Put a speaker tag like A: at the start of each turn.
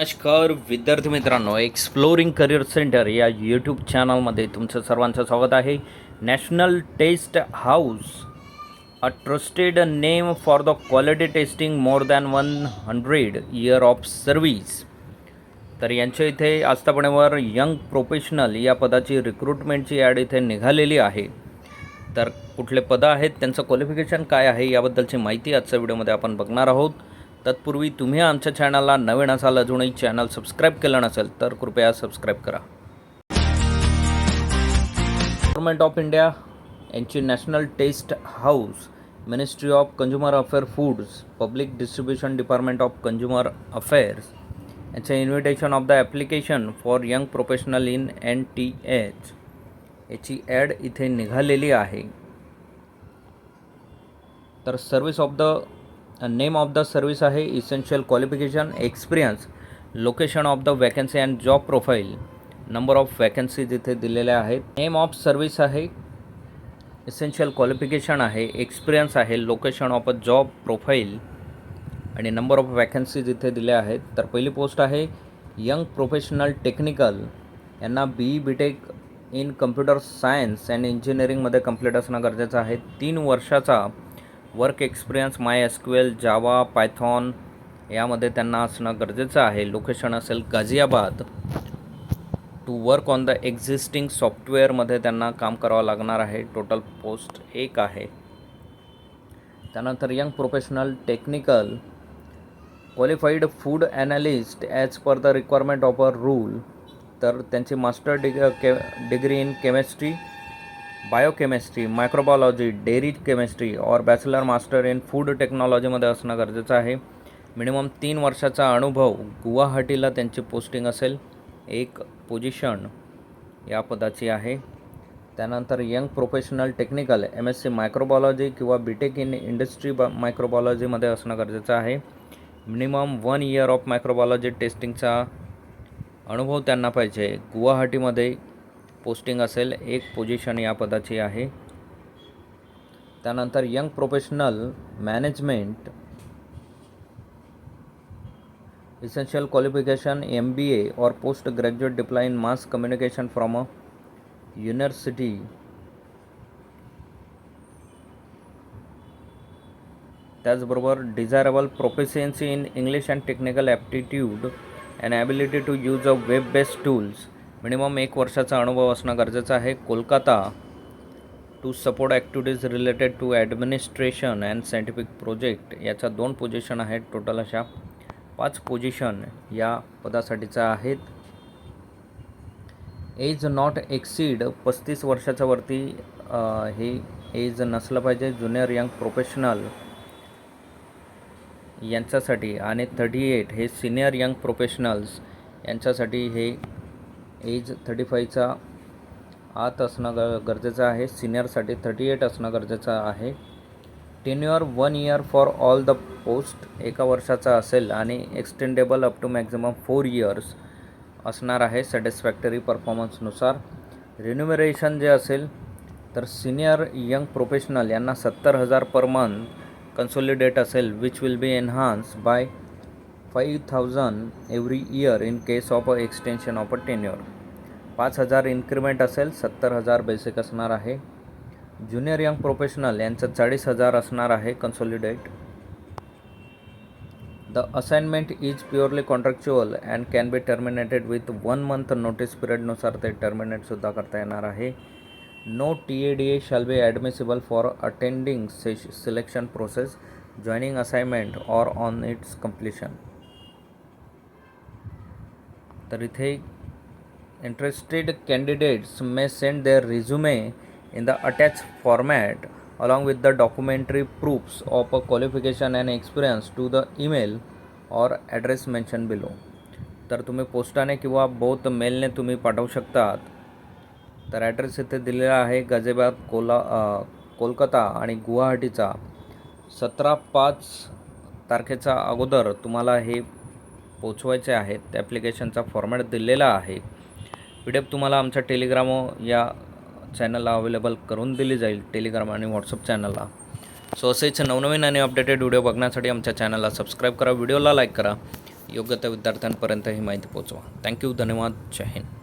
A: नमस्कार विद्यार्थी मित्रांनो एक्सप्लोरिंग करिअर सेंटर या यूट्यूब चॅनलमध्ये तुमचं सर्वांचं स्वागत आहे. National test house a trusted name for the quality testing more than one hundred year of service तर यांच्या इथे आस्थापनेवर यंग प्रोफेशनल या पदाची रिक्रुटमेंटची ॲड इथे निघालेली आहे. तर कुठले पदं आहेत त्यांचं क्वालिफिकेशन काय आहे याबद्दलची माहिती आजच्या व्हिडिओमध्ये आपण बघणार आहोत. तत्पूर्वी तुम्ही आमच्या चॅनलला नवीन असाल अजूनही चॅनल सबस्क्राईब केलं नसेल तर कृपया सबस्क्राईब करा. गव्हर्नमेंट ऑफ इंडिया यांची national test house ministry of consumer affair foods public distribution department of consumer affairs याचे invitation of the application for young professional in N T H याची ad इथे निघालेली आहे. तर service of the name of the service आहे essential qualification experience location of the vacancy and job profile number of vacancy जिथे दिलेल्या आहेत. Name of service आहे इसेन्शियल क्वालिफिकेशन आहे एक्सपिरियन्स आहे location of a job profile आणि number of vacancy जिथे दिल्या आहेत. तर पहिली पोस्ट आहे यंग प्रोफेशनल टेक्निकल यांना B E B tech in computer science and इंजिनिअरिंगमध्ये कंप्लीट असणं गरजेचं आहे. तीन वर्षाचा work experience my SQL Java Python यामध्ये त्यांना असणं गरजेचं आहे. लोकेशन असेल Ghaziabad to work on the existing सॉफ्टवेअरमध्ये त्यांना काम करावं लागणार आहे. टोटल पोस्ट एक आहे. त्यानंतर young professional technical qualified food analyst as per the requirement of a rule तर त्यांची मास्टर डिग के degree in chemistry biochemistry microbiology dairy chemistry और बॅचलर मास्टर इन फूड टेक्नॉलॉजीमध्ये असणं गरजेचं आहे. मिनिमम तीन वर्षाचा अनुभव गुवाहाटीला त्यांची पोस्टिंग असेल. एक पोजिशन या पदाची आहे. त्यानंतर young professional technical M S C microbiology किंवा बी टेक इन इंडस्ट्री बा मायक्रोबायोलॉजीमध्ये असणं गरजेचं आहे. Minimum one year of microbiology टेस्टिंगचा अनुभव त्यांना पाहिजे. गुवाहाटीमध्ये पोस्टिंग असेल एक पोझिशन या पदाची आहे. त्यानंतर young professional management essential qualification M B A और post graduate diploma in mass communication from a university त्याचबरोबर desirable proficiency in English and technical aptitude and ability to use a web based tools minimum एक वर्षाचा अनुभव असणं गरजेचं आहे. Kolkata to support activities related to administration and scientific project याच्या दोन position आहेत. टोटल अशा पाच पोझिशन या पदासाठीच्या आहेत. एज नॉट एक्सीड पस्तीस वर्षाच्या वरती हे एज नसलं पाहिजे. ज्युनियर यंग प्रोफेशनल यांच्यासाठी आणि थर्टी एट हे सिनियर यंग प्रोफेशनल्स यांच्यासाठी हे एज थर्टी फाईव्हचा आत असणं ग गरजेचं आहे. सिनियरसाठी थर्टी एट असणं गरजेचं आहे. Tenure one year for all the post एका वर्षाचा असेल आणि extendable up to maximum four years असणार आहे सॅटिस्फॅक्टरी परफॉर्मन्सनुसार. रिन्युमरेशन जे असेल तर सिनियर यंग प्रोफेशनल यांना सत्तर हजार पर मंथ कन्सोलिडेट असेल which will be enhance by five thousand every year in case of a extension of a tenure पाच हजार इन्क्रीमेंट असेल सत्तर हजार बेसिक असणार आहे. ज्युनियर यंग प्रोफेशनल यांचं चाळीस हजार असणार आहे consolidate the assignment is purely contractual and can be terminated with one month notice पिरियडनुसार ते टर्मिनेटसुद्धा करता येणार आहे. No T A D A shall be admissible for attending sash selection process joining assignment or on its completion तर इथे interested candidates may send their resume in the attach format along with the documentary proofs of a qualification and experience to the email or address mention below तर तुम्ही पोस्टाने किंवा both मेलने तुम्ही पाठवू शकतात. तर ॲड्रेस इथे दिलेला आहे गझेबाद कोला कोलकाता आणि गुवाहाटीचा. सतरा पाच तारखेचा अगोदर तुम्हाला हे पोचवायचे आहेत त्या ॲप्लिकेशनचा फॉर्मॅट दिलेला आहे. पी डी एफ तुम्हाला आमच्या टेलिग्राम या चॅनलला अवेलेबल करून दिली जाईल टेलिग्राम आणि व्हॉट्सअप चॅनलला सो असेच नवनवीन आणि अपडेटेड व्हिडिओ बघण्यासाठी आमच्या चॅनलला सबस्क्राईब करा व्हिडिओला लाईक करा. योग्य त्या विद्यार्थ्यांपर्यंत ही माहिती पोहोचवा थँक्यू धन्यवाद. जय हिंद.